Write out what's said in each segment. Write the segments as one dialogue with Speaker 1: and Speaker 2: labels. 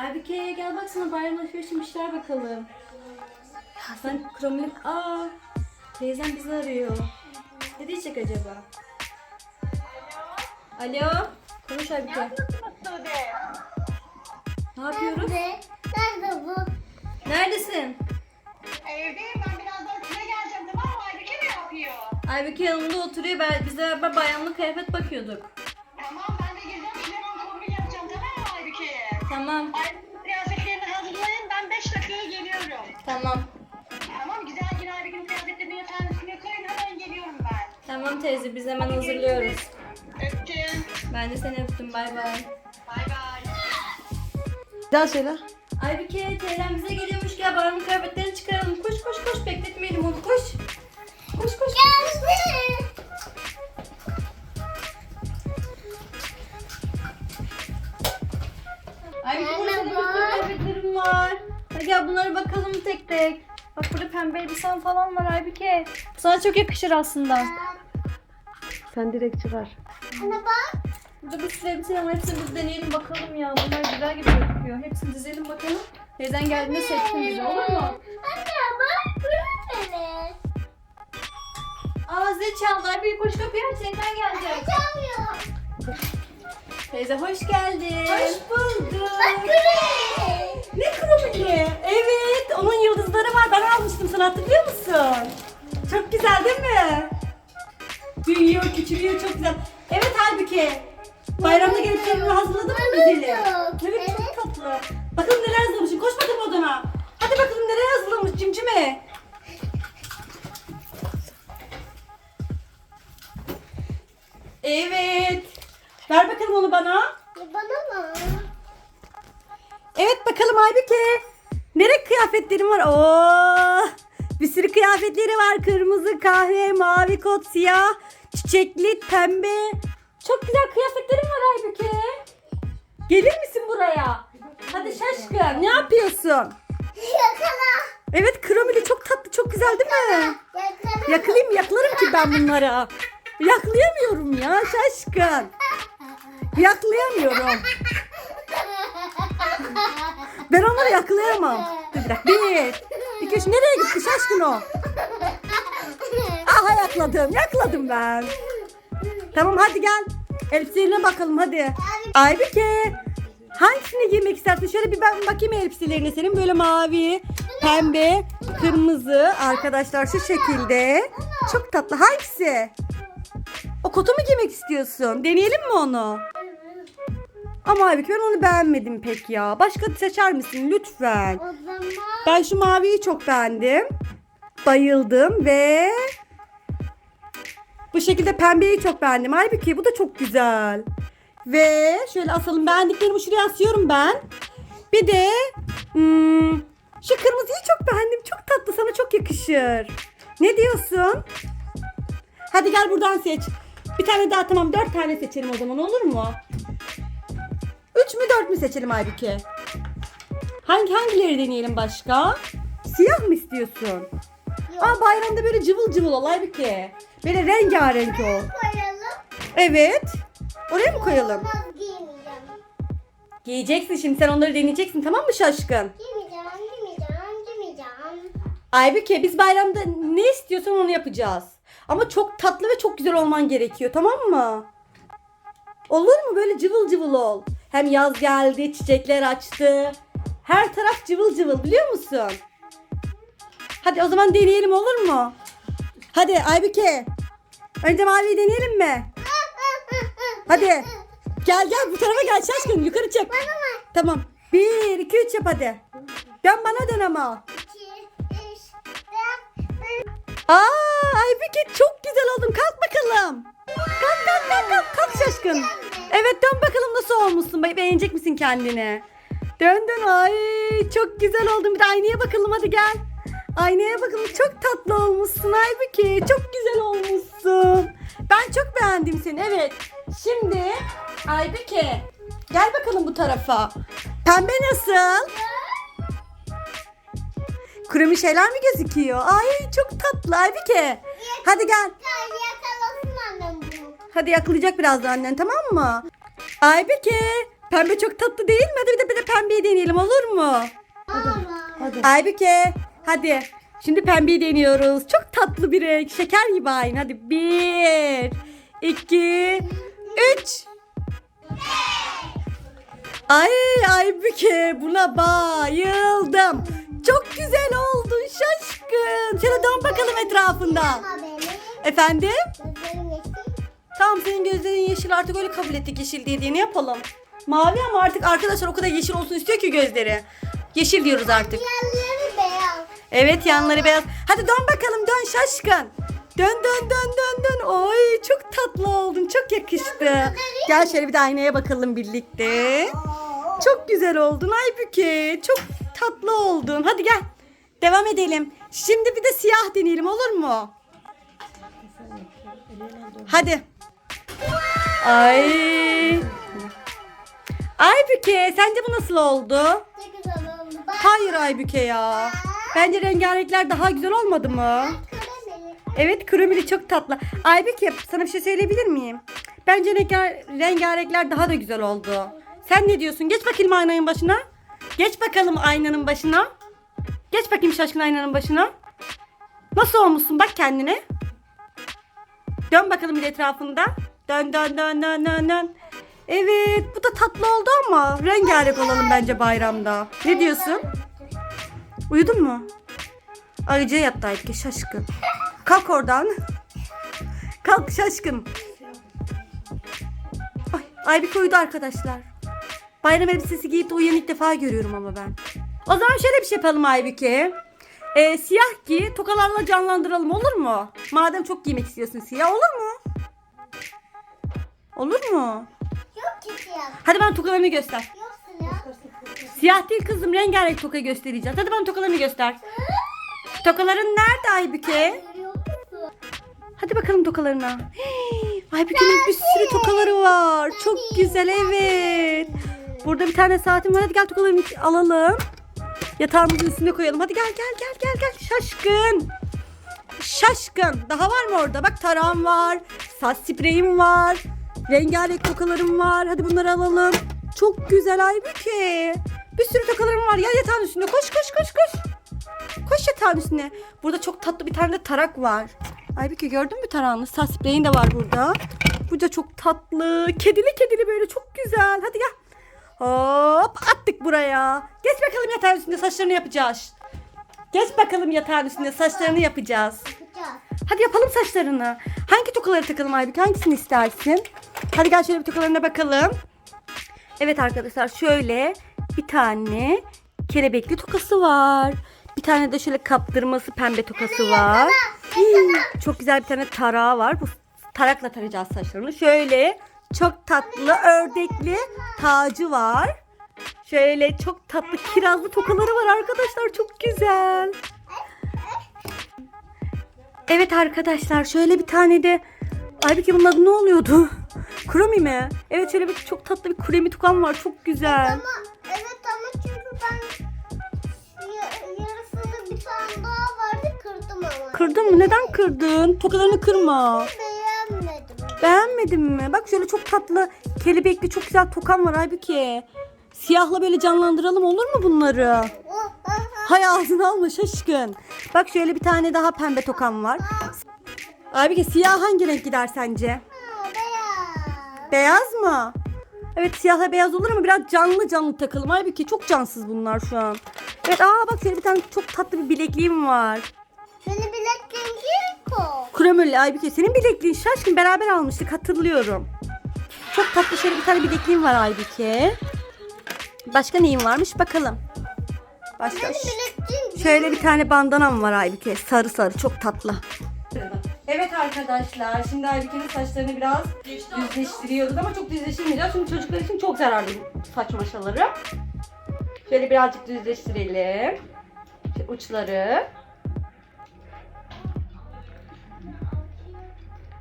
Speaker 1: Aybike gel baksana bayram alışverişim işler bakalım. Ya sen kromili... Aa teyzem bizi arıyor. Ne diyecek acaba? Alo. Konuş Aybike. Ne yapıyoruz?
Speaker 2: Nerede? Nerede bu?
Speaker 1: Neredesin?
Speaker 3: Evdeyim ben birazdan size geleceğim tamam mı? Aybüke mi yapıyor?
Speaker 1: Aybike yanımda oturuyor. Ben, biz de beraber kıyafet bakıyorduk.
Speaker 3: Tamam. Aybüke kıyafetlerini hazırlayın ben 5 dakikaya geliyorum.
Speaker 1: Tamam.
Speaker 3: Tamam güzel yine Aybüke'nin kıyafetlerini yatağın üstüne koyun hemen geliyorum ben.
Speaker 1: Tamam teyze biz hemen hazırlıyoruz.
Speaker 3: Öptüm.
Speaker 1: Ben de seni öptüm. Bay bay.
Speaker 3: Bay bay.
Speaker 4: Daha söyle.
Speaker 1: Aybike teyzem bize geliyormuş. Gel bayram kıyafetlerini çıkaralım. Koş koş koş. Bekletmeyelim onu. Koş. Koş koş.
Speaker 2: Geldi.
Speaker 1: Aybike burada bir
Speaker 2: Merhaba.
Speaker 1: sürü kıyafetlerim var. Hadi gel bunlara bakalım tek tek. Bak burada pembe elbisen falan var Aybike. Bu sana çok yakışır aslında.
Speaker 4: Sen direkt çıkar.
Speaker 2: Ana bak.
Speaker 1: Burada bir sürü elbise var. Hepsini biz deneyelim bakalım ya. Bunlar güzel gibi gözüküyor. Hepsini dizelim bakalım. Teyzen geldiğinde seçsin bizi olur mu?
Speaker 2: Anne bak böyle.
Speaker 1: Aa zil çaldı. Aybike koş kapıyı aç. Teyzen gelecek. Teyze hoş geldin.
Speaker 2: Hoş
Speaker 1: bulduk.
Speaker 2: Bak.
Speaker 1: Ne kromili? Evet, onun yıldızları var. Ben almıştım sana hatırlıyor musun? Çok güzel değil mi? Büyüyor, küçülüyor, çok güzel. Evet halbuki. Bayramda gelip kendini hazırladın mı güzeli? Evet, çok tatlı. Bakalım neler hazırlamışım. Koş bakalım odana. Hadi bakalım neler hazırlamış cimcime. Ver bakalım onu bana.
Speaker 2: Bana mı?
Speaker 4: Evet bakalım Aybüke. Nereye kıyafetlerin var? Oo! Bir sürü kıyafetleri var. Kırmızı, kahve, mavi kot, siyah, çiçekli, pembe.
Speaker 1: Çok güzel kıyafetlerim var Aybüke. Gelir misin buraya? Hadi şaşkın.
Speaker 4: Ne yapıyorsun?
Speaker 2: Yakala.
Speaker 4: Evet kromili çok tatlı, çok güzel değil mi?
Speaker 2: Yakala.
Speaker 4: Yakalayayım, yaklarım ki ben bunları. Yaklayamıyorum ya şaşkın. Yaklayamıyorum. Ben onları yakalayamam. Dur bir dakika. Bir, iki, üç. Nereye gitti şaşkın o? Aha yakladım. Yakladım ben. Tamam hadi gel. Elbiselerine bakalım hadi. Aybüke. Hangisini giymek istersin? Şöyle bir ben bakayım elbiselerine senin. Böyle mavi, pembe, kırmızı. Arkadaşlar şu şekilde. Çok tatlı. Hangisi? O kotu mu giymek istiyorsun? Deneyelim mi onu? Ama Aybüke ben onu beğenmedim pek ya. Başka seçer misin lütfen?
Speaker 2: O zaman
Speaker 4: Ben şu maviyi çok beğendim. Bayıldım ve bu şekilde pembeyi çok beğendim. Halbuki bu da çok güzel. Ve şöyle asalım. Beğendiklerimi şuraya asıyorum ben. Bir de hmm, şu kırmızıyı çok beğendim. Çok tatlı. Sana çok yakışır. Ne diyorsun? Hadi gel buradan seç. Bir tane daha tamam. Dört tane seçelim o zaman olur mu? Üç mü dört mü seçelim Aybüke? Hangi hangileri deneyelim başka? Siyah mı istiyorsun? Aa bayramda böyle cıvıl cıvıl ol Aybüke. Böyle rengarenk ol.
Speaker 2: koyalım.
Speaker 4: Evet. Oraya mı koyalım?
Speaker 2: Olmaz giymeyeceğim.
Speaker 4: Giyeceksin şimdi sen onları deneyeceksin tamam mı şaşkın?
Speaker 2: Giymeyeceğim, giymeyeceğim, giymeyeceğim.
Speaker 4: Aybüke biz bayramda ne istiyorsan onu yapacağız. Ama çok tatlı ve çok güzel olman gerekiyor tamam mı? Olur mu böyle cıvıl cıvıl ol. Hem yaz geldi çiçekler açtı. Her taraf cıvıl cıvıl biliyor musun? Hadi o zaman deneyelim olur mu? Hadi Aybüke. Önce maviyi deneyelim mi? Hadi. Gel gel bu tarafa gel şaşkın yukarı çık. Tamam. Bir, iki, üç yap hadi. Dön bana dön ama. Aa Aybüke çok güzel oldun. Kalk bakalım. Kalk kalk kalk kalk. Kalk şaşkın. Evet dön bakalım nasıl olmuşsun. Be- Beğenecek misin kendini? Dön dön. Ay çok güzel oldun. Bir de aynaya bakalım hadi gel. Aynaya bakalım. Çok tatlı olmuşsun Aybüke. Çok güzel olmuşsun. Ben çok beğendim seni. Evet. Şimdi Aybüke gel bakalım bu tarafa. Pembe nasıl? Kremi şeyler mi gözüküyor? Ay çok tatlı Aybüke. Hadi gel. Hadi yakalayacak birazdan annen tamam mı? Aybüke Pembe çok tatlı değil mi? Hadi bir de, bir de pembeyi deneyelim olur mu?
Speaker 2: Ama.
Speaker 1: Hadi.
Speaker 4: Aybüke hadi. Şimdi pembeyi deniyoruz. Çok tatlı bir renk. Şeker gibi aynı. Hadi bir, iki, üç. Ay Aybüke buna bayıldım. Çok güzel oldun şaşkın. Şöyle dön bakalım etrafında. Efendim? Tamam senin gözlerin yeşil artık öyle kabul ettik yeşil diye diye ne yapalım? Mavi ama artık arkadaşlar o kadar yeşil olsun istiyor ki gözleri. Yeşil diyoruz artık.
Speaker 2: Diğerleri beyaz.
Speaker 4: Evet yanları beyaz. Hadi dön bakalım dön şaşkın. Dön dön dön dön dön. Oy çok tatlı oldun. Çok yakıştı. Gel şöyle bir de aynaya bakalım birlikte. Çok güzel oldun Aybüke. Çok tatlı oldun. Hadi gel. Devam edelim. Şimdi bir de siyah deneyelim olur mu? Hadi. Ay. Aybüke sence bu nasıl oldu? Hayır Aybüke ya. Bence rengarenkler daha güzel olmadı mı? Evet kromili çok tatlı. Aybüke sana bir şey söyleyebilir miyim? Bence rengar- rengarenkler daha da güzel oldu. Sen ne diyorsun? Geç bakayım aynanın başına. Geç bakalım aynanın başına. Geç bakayım şaşkın aynanın başına. Nasıl olmuşsun bak kendine. Dön bakalım bir etrafında. Dön dön dön dön dön dön. Evet bu da tatlı oldu ama rengarenk olalım bence bayramda. Ne diyorsun? Uyudun mu? Ayıcıya yattı Aybüke şaşkın. Kalk oradan. Kalk şaşkın. Ay, Aybüke uyudu arkadaşlar. Bayram elbisesi giyip de uyuyan ilk defa görüyorum ama ben. O zaman şöyle bir şey yapalım Aybüke. Ee, siyah giy, tokalarla canlandıralım olur mu? Madem çok giymek istiyorsun siyah olur mu? Olur mu?
Speaker 2: Yok ki siyah.
Speaker 4: Hadi bana tokalarını göster.
Speaker 2: Yok siyah.
Speaker 4: Siyah değil kızım rengarenk toka göstereceğiz. Hadi bana tokalarını göster. Tokaların nerede Aybüke? Hadi bakalım tokalarına. Hey, Aybüke'nin bir sürü tokaları var. Çok güzel evet. Burada bir tane saatim var. Hadi gel tokalarını alalım. Yatağımızın üstüne koyalım. Hadi gel gel gel gel gel. Şaşkın. Şaşkın. Daha var mı orada? Bak tarağım var. Saç spreyim var. Rengarenk tokalarım var. Hadi bunları alalım. Çok güzel Aybüke. Bir sürü tokalarım var. Ya yatağın üstünde. Koş koş koş koş. Koş yatağın üstüne. Burada çok tatlı bir tane de tarak var. Aybüke gördün mü tarağını? Saç spreyin de var burada. Bu da çok tatlı. Kedili kedili böyle çok güzel. Hadi gel. Hop attık buraya. Geç bakalım yatağın üstünde saçlarını yapacağız. Geç bakalım yatağın üstünde saçlarını yapacağız.
Speaker 2: Yapacağız.
Speaker 4: Hadi yapalım saçlarını. Hangi tokaları takalım Aybüke? Hangisini istersin? Hadi gel şöyle bir tokalarına bakalım. Evet arkadaşlar şöyle bir tane kelebekli tokası var. Bir tane de şöyle kaptırması pembe tokası var. Hmm, Çok güzel bir tane tarağı var. Bu tarakla tarayacağız saçlarını. Şöyle çok tatlı ördekli tacı var. Şöyle çok tatlı kirazlı tokaları var arkadaşlar. Çok güzel. Evet arkadaşlar şöyle bir tane de Aybüke bunun adı ne oluyordu? Kromi mi? Evet şöyle bir çok tatlı bir kremi tukam var. Çok güzel.
Speaker 2: Ama evet ama çünkü ben ya- yarısını bir tane daha vardı kırdım ama.
Speaker 4: Kırdın mı? Neden kırdın? Tokalarını kırma.
Speaker 2: Beğenmedim.
Speaker 4: Beğenmedin mi? Bak şöyle çok tatlı kelebekli çok güzel tokam var Aybüke. Siyahla böyle canlandıralım olur mu bunları?
Speaker 2: Oh, ah, ah.
Speaker 4: Hay ağzını alma şaşkın. Bak şöyle bir tane daha pembe tokam var. Aybüke siyah hangi renk gider sence?
Speaker 2: Beyaz.
Speaker 4: Beyaz mı? Evet siyahla beyaz olur ama biraz canlı canlı takalım. Halbuki çok cansız bunlar şu an. Evet aa bak şöyle bir tane çok tatlı bir bilekliğim var.
Speaker 2: Seni bilekliğin kim ko?
Speaker 4: Kremöllü Aybüke senin bilekliğin şaşkın beraber almıştık hatırlıyorum. Çok tatlı şöyle bir tane bilekliğim var Aybüke. Başka neyim varmış bakalım. Başka
Speaker 2: Senin bilekliğin
Speaker 4: şöyle bir tane bandanam var Aybüke. Sarı sarı çok tatlı. Evet arkadaşlar şimdi Aybüke'nin saçlarını biraz düzleştiriyoruz ama çok düzleştirmeyeceğiz çünkü çocuklar için çok zararlı saç maşaları. Şöyle birazcık düzleştirelim. Şu uçları.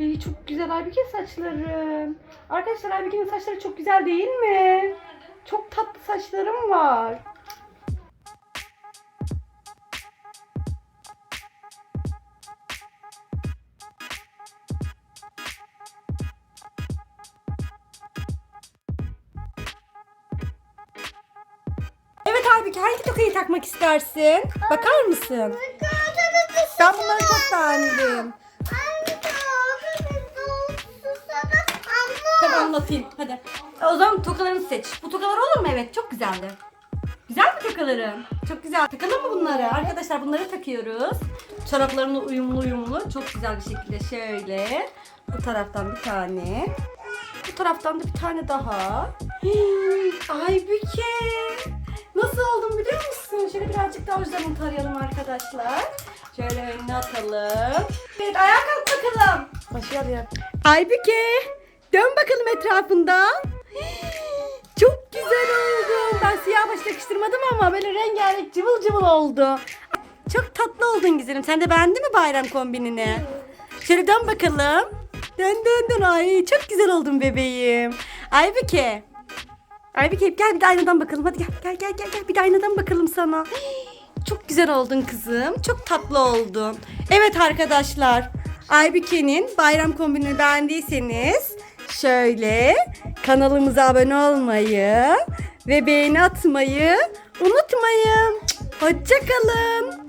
Speaker 4: Ay çok güzel Aybüke saçlarım. Arkadaşlar Aybüke'nin saçları çok güzel değil mi? Çok tatlı saçlarım var. Aybüke hangi tokayı takmak istersin? Bakar mısın? Ben bunları çok beğendim. Tamam anlatayım hadi.
Speaker 1: O zaman tokalarını seç. Bu tokalar olur mu? Evet çok güzeldi. Güzel mi tokalarım? Çok güzel. Takalım mı bunları? Arkadaşlar bunları takıyoruz. Çoraplarımla uyumlu uyumlu. Çok güzel bir şekilde şöyle. Bu taraftan bir tane. Bu taraftan da bir tane daha. Hii, Aybüke. Nasıl oldum biliyor musun? Şöyle birazcık daha üzerine tarayalım arkadaşlar. Şöyle önüne atalım. Evet ayağa kalk bakalım. Başlayalım.
Speaker 4: Aybüke dön bakalım etrafından. Çok güzel oldu. Ben siyah baş yakıştırmadım ama böyle rengarenk cıvıl cıvıl oldu. Çok tatlı oldun güzelim. Sen de beğendin mi bayram kombinini? Şöyle dön bakalım. Dön dön dön. Ay çok güzel oldun bebeğim. Aybüke. Aybüke gel bir de aynadan bakalım. Hadi gel gel gel gel. gel. Bir de aynadan bakalım sana. Çok güzel oldun kızım. Çok tatlı oldun. Evet arkadaşlar. Aybüke'nin bayram kombinini beğendiyseniz şöyle kanalımıza abone olmayı ve beğeni atmayı unutmayın. Hoşçakalın.